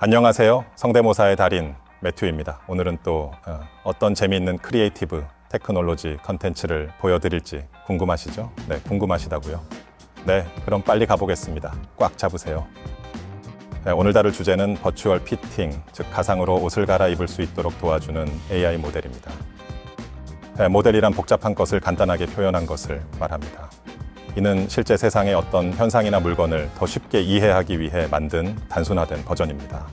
안녕하세요. 성대모사의 달인 매튜입니다. 오늘은 또 어, 어떤 재미있는 크리에이티브 테크놀로지 컨텐츠를 보여드릴지 궁금하시죠? 네, 궁금하시다고요. 네, 그럼 빨리 가보겠습니다. 꽉 잡으세요. 네, 오늘 다룰 주제는 버추얼 피팅, 즉 가상으로 옷을 갈아입을 수 있도록 도와주는 AI 모델입니다. 네, 모델이란 복잡한 것을 간단하게 표현한 것을 말합니다. 이는 실제 세상의 어떤 현상이나 물건을 더 쉽게 이해하기 위해 만든 단순화된 버전입니다.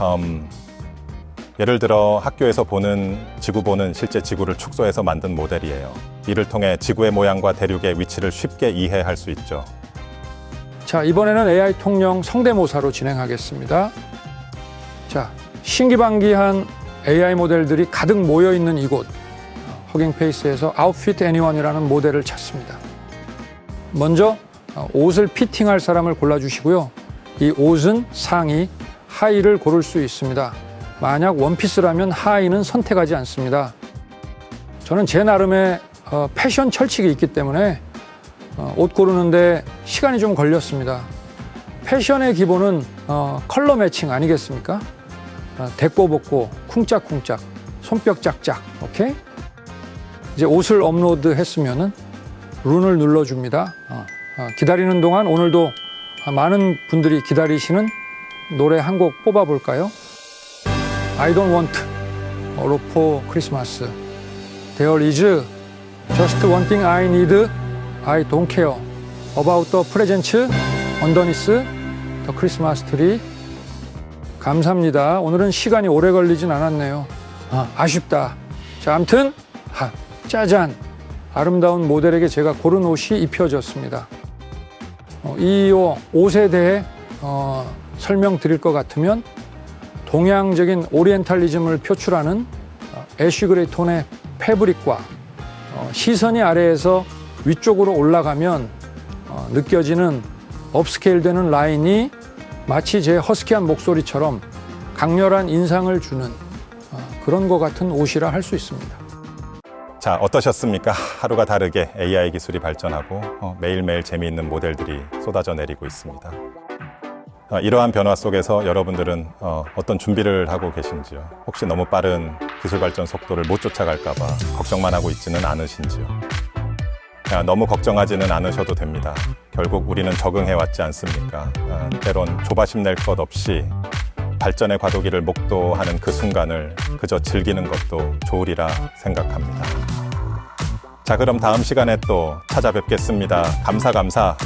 음, 예를 들어 학교에서 보는 지구 보는 실제 지구를 축소해서 만든 모델이에요. 이를 통해 지구의 모양과 대륙의 위치를 쉽게 이해할 수 있죠. 자, 이번에는 AI 통령 성대모사로 진행하겠습니다. 자, 신기반기한 AI 모델들이 가득 모여 있는 이곳 어, 허깅페이스에서 아웃핏 애니원이라는 모델을 찾습니다. 먼저 어, 옷을 피팅할 사람을 골라주시고요. 이 옷은 상의, 하의를 고를 수 있습니다. 만약 원피스라면 하의는 선택하지 않습니다. 저는 제 나름의 어, 패션 철칙이 있기 때문에 어, 옷 고르는데 시간이 좀 걸렸습니다. 패션의 기본은 어, 컬러 매칭 아니겠습니까? 어, 대꼬 벗고 쿵짝쿵짝 손뼉 짝짝 오케이? 이제 옷을 업로드 했으면은 룬을 눌러줍니다. 어, 어, 기다리는 동안 오늘도 많은 분들이 기다리시는 노래 한 곡 뽑아볼까요? I don't want for Christmas. There is just one thing I need. I don't care about the presents underneath the Christmas tree. 감사합니다. 오늘은 시간이 오래 걸리진 않았네요. 아, 아쉽다. 자, 아무튼 하, 짜잔. 아름다운 모델에게 제가 고른 옷이 입혀졌습니다. 어, 이 옷에 대해 어, 설명드릴 것 같으면 동양적인 오리엔탈리즘을 표출하는 어, 애쉬 그레이 톤의 패브릭과 어, 시선이 아래에서 위쪽으로 올라가면 어, 느껴지는 업스케일되는 라인이 마치 제 허스키한 목소리처럼 강렬한 인상을 주는 어, 그런 것 같은 옷이라 할 수 있습니다. 자, 어떠셨습니까? 하루가 다르게 AI 기술이 발전하고 어, 매일매일 재미있는 모델들이 쏟아져 내리고 있습니다. 어, 이러한 변화 속에서 여러분들은 어, 어떤 준비를 하고 계신지요? 혹시 너무 빠른 기술 발전 속도를 못 쫓아갈까봐 걱정만 하고 있지는 않으신지요? 야, 너무 걱정하지는 않으셔도 됩니다. 결국 우리는 적응해 왔지 않습니까? 아, 때론 조바심 낼 것 없이 발전의 과도기를 목도하는 그 순간을 그저 즐기는 것도 좋으리라 생각합니다. 자, 그럼 다음 시간에 또 찾아뵙겠습니다. 감사, 감사.